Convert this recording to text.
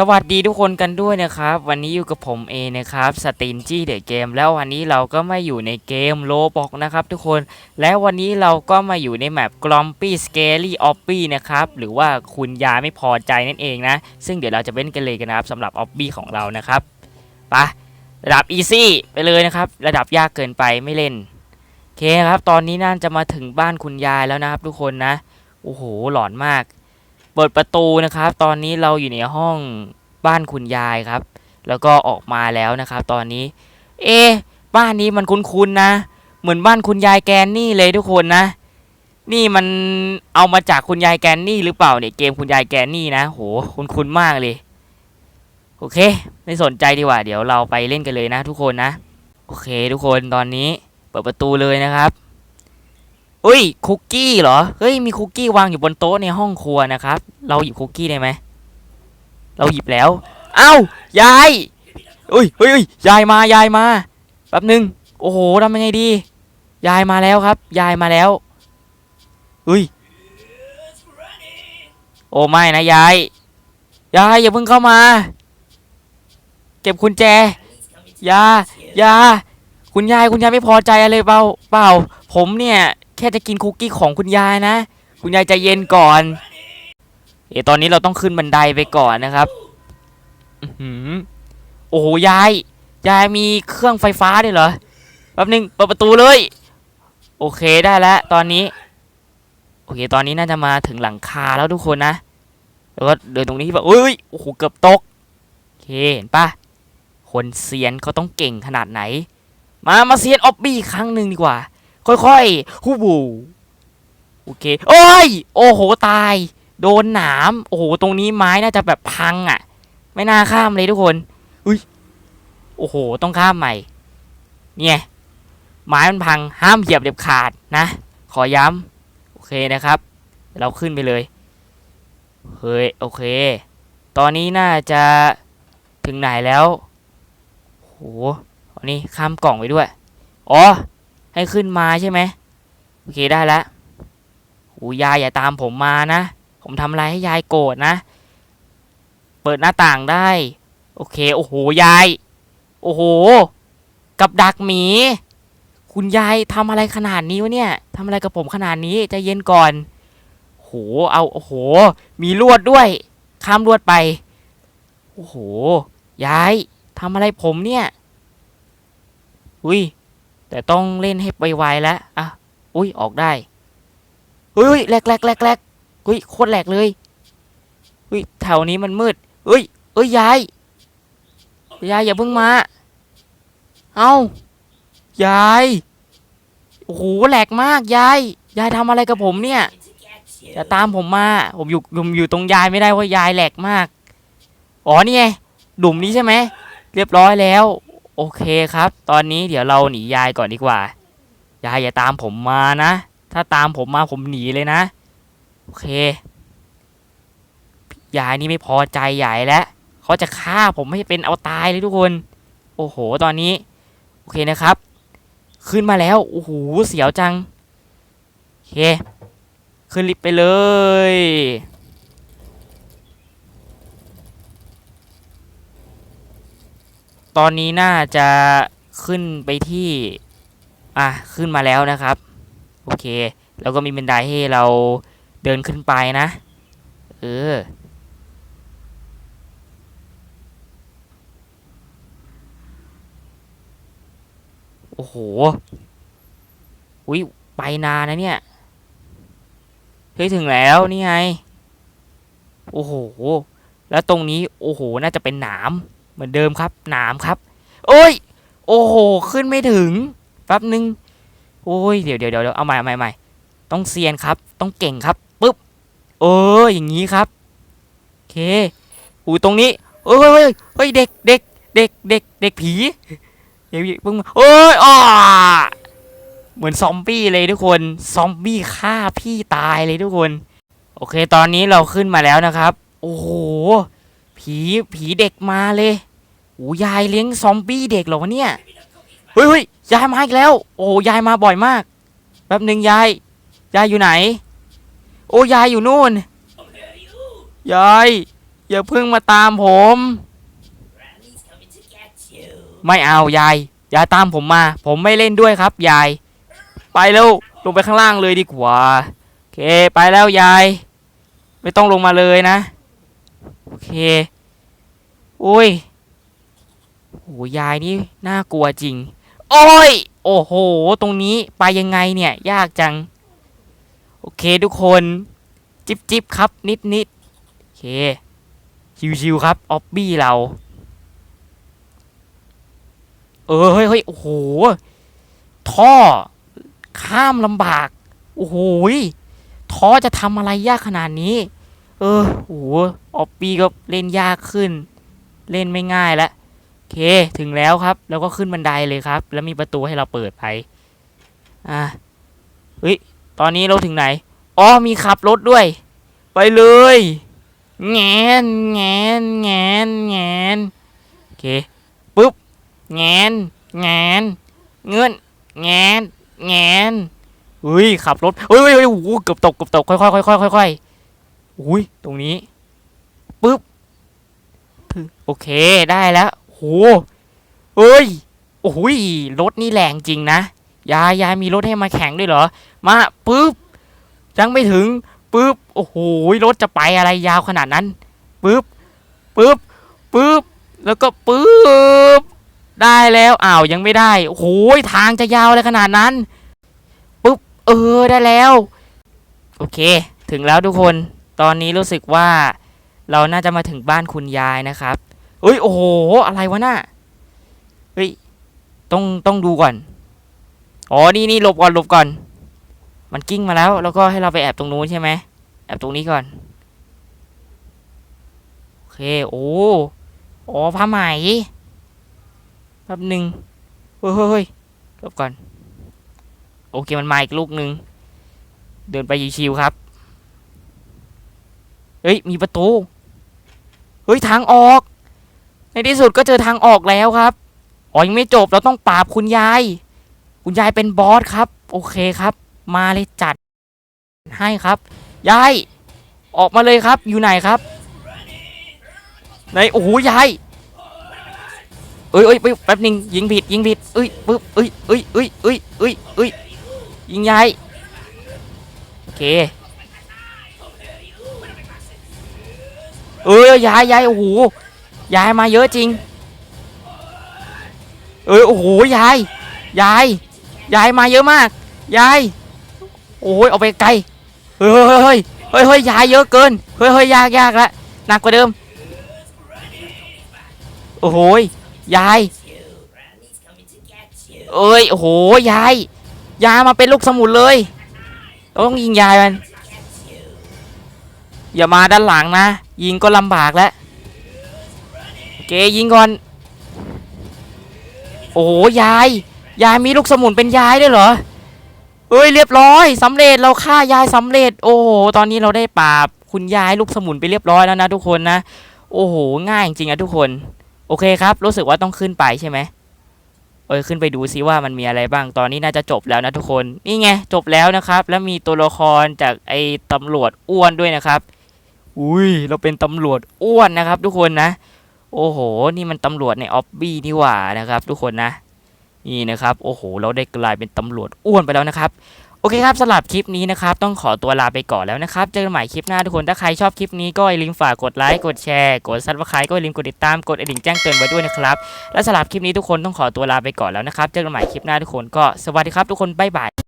สวัสดีทุกคนกันด้วยนะครับ วันนี้อยู่กับผมเองนะครับสตินจี้เดอะเกมแล้ววันนี้เราก็มาอยู่ในเกมโลบอกนะครับทุกคน และวันนี้เราก็มาอยู่ในแมปกลอมปี้สเกลี่ออฟปี้นะครับหรือว่าคุณยายไม่พอใจนั่นเองนะ ซึ่งเดี๋ยวเราจะเล่นกันเลยกันนะครับสำหรับออฟบี้ของเรานะครับไปะระดับอีซี่ไปเลยนะครับ ระดับยากเกินไปไม่เล่นโอเคครับ ตอนนี้น่าจะมาถึงบ้านคุณยายแล้วนะครับ ทุกคนนะโอ้โหหลอนมาก เปิดประตูนะครับ ตอนนี้เราอยู่ในห้องบ้านคุณยายครับ แล้วก็ออกมาแล้วนะครับ ตอนนี้ เอ๊บ้านนี้มันคุ้นๆนะ เหมือนบ้านคุณยายแกนนี่เลยทุกคนนะ นี่มันเอามาจากคุณยายแกนนี่หรือเปล่าเนี่ยเกมคุณยายแกนนี่นะ โหคุ้นๆมากเลย โอเค ไม่สนใจดีกว่า เดี๋ยวเราไปเล่นกันเลยนะ ทุกคนนะ โอเค ทุกคนตอนนี้เปิดประตูเลยนะครับ อุ้ยคุกกี้เหรอ เฮ้ยมีคุกกี้วางอยู่บนโต๊ะในห้องครัวนะครับ เราหยิบคุกกี้ได้ไหม เราหยิบแล้ว เอ้ายายอุ้ยเฮ้ยเฮ้ยยายมายายมา แป๊บหนึ่งโอ้โหทำยังไงดี ยายมาแล้วครับ ยายมาแล้วอุ้ย โอ้ไม่นะยาย ยายอย่าเพิ่งเข้ามา เก็บกุญแจ ยายา คุณยายคุณยายไม่พอใจอะไรเปล่า เปล่า ผมเนี่ย แค่จะกินคุกกี้ของคุณยายนะ คุณยายใจเย็นก่อน เอะตอนนี้เราต้องขึ้นบันไดไปก่อนนะครับอือโอ้โหยาย ยายมีเครื่องไฟฟ้าด้วยเหรอแป๊บนึงเปิดประตูเลย โอเคได้แล้วตอนนี้ โอเค ตอนนี้น่าจะมาถึงหลังคาแล้วทุกคนนะแล้วก็เดินตรงนี้แบบเอ้ยโอ้โหเกือบตกโอเคเห็นปะคนเซียนเขาต้องเก่งขนาดไหน มามาเซียนออบบี้ครั้งหนึ่งดีกว่า ค่อยๆฮู้บูโอเคโอ้ย โอ้โหตาย โดนหนามโอ้โหตรงนี้ไม้น่าจะแบบพังอะ ไม่น่าข้ามเลยทุกคนอุ้ยโอ้โหต้องข้ามใหม่ เนี่ยไม้มันพังห้ามเหยียบเด็ดขาดนะ ขอย้ำโอเคนะครับเดี๋ยวเราขึ้นไปเลยเฮ้ยโอเค ตอนนี้น่าจะถึงไหนแล้วโหอันนี้ข้ามกล่องไปด้วย อ๋อ ให้ขึ้นมาใช่ไหมโอเคได้แล้วโอ้ยายอย่าตามผมมานะ ผมทำอะไรให้ยายโกรธนะ เปิดหน้าต่างได้ โอเค โอ้โห ยาย โอ้โห กับดักหมี คุณยายทำอะไรขนาดนี้วะเนี่ยทำอะไรกับผมขนาดนี้ใจเย็นก่อน โห เอา โอ้โห มีลวดด้วย ข้ามลวดไป โอ้โห ยายทำอะไรผมเนี่ย อุ้ย แต่ต้องเล่นให้ไวๆแล้วอะอุ้ยออกได้เฮ้ยแหลกแหลกแหลกแหลกอุ้ยโคตรแหลกเลยอุ้ยแถวนี้มันมืดเอ้ยเอ้ยยายยายอย่าเพิ่งมา เอายายโอ้โหแหลกมากยายยายทำอะไรกับผมเนี่ยอย่าตามผมมาผมอยู่ผมอยู่ตรงยายไม่ได้เพราะยายแหลกมาก อ๋อนี่ไงดุมนี้ใช่ไหมเรียบร้อยแล้ว โอเคครับ ตอนนี้เดี๋ยวเราหนียายก่อนดีกว่า ยายอย่าตามผมมานะ ถ้าตามผมมาผมหนีเลยนะ โอเค ยายนี่ไม่พอใจใหญ่แล้วเขาจะฆ่าผมให้เป็นเอาตายเลยทุกคน โอ้โห ตอนนี้ โอเคนะครับ ขึ้นมาแล้ว โอ้โห เสียวจัง โอเค ขึ้นลิฟต์ไปเลย ตอนนี้น่าจะขึ้นไปที่ อะ ขึ้นมาแล้วนะครับ โอเค แล้วก็มีบันไดให้เราเดินขึ้นไปนะ เออ โอ้โห อุ้ยไปนานนะเนี่ยเฮ้ยถึงแล้วนี่ไง โอ้โห แล้วตรงนี้ โอ้โห น่าจะเป็นหนาม เหมือนเดิมครับ หนามครับ โอ้ย โอ้โห ขึ้นไม่ถึง แป๊บนึง โอ้ย เดี๋ยวเดี๋ยวเดี๋ยวเอาใหม่ใหม่ใหม่ต้องเซียนครับ ต้องเก่งครับปึ๊บ เออ อย่างนี้ครับ โอเคอูตรงนี้เฮ้ยเฮ้ยเฮ้ย เด็กเด็กเด็กเด็กเด็กผีเด็กผีเพิ่งเอ้ยอ้าเหมือนซอมบี้เลยทุกคน ซอมบี้ฆ่าพี่ตายเลยทุกคน โอเค ตอนนี้เราขึ้นมาแล้วนะครับ โอ้โห ผีผีเด็กมาเลยโอ้ยายเลี้ยงซอมบี้เด็กเหรอวะเนี่ยเฮ้ยเฮ้ยยายมาอีกแล้ว โอ้ยายมาบ่อยมาก แป๊บหนึ่งยาย ยายอยู่ไหน โอ้ยายอยู่นู่น ยาย อย่าเพิ่งมาตามผม ไม่เอายาย ยายตามผมมา ผมไม่เล่นด้วยครับ ยาย ไปเร็ว ลงไปข้างล่างเลยดีกว่า โอเค ไปแล้วยาย ไม่ต้องลงมาเลยนะ โอเค โอ้ยโหยายนี่น่ากลัวจริง โอ้ย โอ้โห ตรงนี้ไปยังไงเนี่ย ยากจัง โอเคทุกคน จิบจิบครับ นิดนิดโอเค ชิวๆครับออบบี้เรา เออเฮ้ยเฮ้ยโอ้โห ท่อ ข้ามลำบาก โอ้โหยท่อจะทำอะไรยากขนาดนี้ เออโอ้โหออบบี้ก็เล่นยากขึ้น เล่นไม่ง่ายแล้วโอเคถึงแล้วครับ แล้วก็ขึ้นบันไดเลยครับ แล้วมีประตูให้เราเปิดไปอะเฮ้ยตอนนี้เราถึงไหนอ๋อมีขับรถด้วย ไปเลยแงนแงนแงนแงนโอเคปุ๊บแงนแงนเงินแงนแงนอุ้ยขับรถเฮ้ยเฮ้ยโอ้โหเกือบตกเกือบตกค่อยค่อยค่อยค่อยค่อย อุ้ยตรงนี้ปุ๊บโอเคได้แล้วโหเอ้ยโอ้ยรถนี่แรงจริงนะยายยายมีรถให้มาแข่งด้วยเหรอ มาปุ๊บยังไม่ถึงปุ๊บโอ้โหรถจะไปอะไรยาวขนาดนั้นปุ๊บปุ๊บปุ๊บแล้วก็ปุ๊บได้แล้วอ้าวยังไม่ได้โอ้โหทางจะยาวอะไรขนาดนั้นปุ๊บเออได้แล้ว โอเค ถึงแล้วทุกคน ตอนนี้รู้สึกว่าเราน่าจะมาถึงบ้านคุณยายนะครับเอ้ยโอ้โหอะไรวะน่ะเฮ้ยต้องต้องดูก่อน อ๋อ นี่นี่หลบก่อนหลบก่อน มันกิ้งมาแล้ว แล้วก็ให้เราไปแอบตรงนู้นใช่ไหม แอบตรงนี้ก่อน โอเค โอ้อ๋อผ้าไหมแป๊บหนึ่งเฮ้ยเฮ้ยเฮ้ยหลบก่อน โอเค มันมาอีกลูกหนึ่ง เดินไปชิวๆครับ เฮ้ย มีประตู เฮ้ย ทางออก ในที่สุดก็เจอทางออกแล้วครับ อ๋อ ยังไม่จบ เราต้องปราบคุณยาย คุณยายเป็นบอสครับ โอเคครับ มาเลยจัด ให้ครับ ยาย ออกมาเลยครับ อยู่ไหนครับไหนโอ้โห ยาย เอ้ยเอ้ยแป๊บหนึง ยิงผิด ยิงผิด เอ้ยปึ๊บเอ้ยเอ้ยเอ้ยเอ้ยเอ้ยเอ้ยยิงยาย โอเค เอ้ยยายยายโอ้โหยายมาเยอะจริง เอ้ยโอ้โหยายยายยายมาเยอะมากยายโอ้ยเอาไปไกลเฮ้ยเฮ้ยเฮ้ยเฮ้ยเฮ้ยายเยอะเกินเฮ้ยเฮ้ยยากยากละหนักกว่าเดิมโอ้โหยายเอ้ยโอ้โหยายยายมาเป็นลูกสมุนเลยเราต้องยิงยายมันอย่ามาด้านหลังนะ ยิงก็ลำบากแล้วเคยิงก่อน โอ้โหยาย ยายมีลูกสมุนเป็นยายด้วยเหรอเอ้ยเรียบร้อยสำเร็จเราฆ่ายายสำเร็จ โอ้โหตอนนี้เราได้ปราบคุณยายลูกสมุนไปเรียบร้อยแล้วนะทุกคนนะ โอ้โหง่ายจริงๆนะทุกคน โอเคครับ รู้สึกว่าต้องขึ้นไปใช่ไหมเออขึ้นไปดูซิว่ามันมีอะไรบ้าง ตอนนี้น่าจะจบแล้วนะทุกคน นี่ไงจบแล้วนะครับ แล้วมีตัวละครจากไอ้ตำรวจอ้วนด้วยนะครับ อุ้ยเราเป็นตำรวจอ้วนนะครับ ทุกคนนะ โอ้โห นี่มันตำรวจในออบบี้นี่หว่านะครับ ทุกคนนะ นี่นะครับ โอ้โห เราได้กลายเป็นตำรวจอ้วนไปแล้วนะครับ โอเคครับสำหรับคลิปนี้นะครับ ต้องขอตัวลาไปก่อนแล้วนะครับ เจอกันใหม่คลิปหน้าทุกคน ถ้าใครชอบคลิปนี้ก็อย่าลืมฝากกดไลค์ กดแชร์ กดซับสไครต์ก็อย่าลืมกดติดตาม กดกระดิ่งแจ้งเตือนไว้ด้วยนะครับ และสำหรับคลิปนี้ทุกคนต้องขอตัวลาไปก่อนแล้วนะครับ เจอกันใหม่คลิปหน้าทุกคนก็สวัสดีครับทุกคนบ๊ายบาย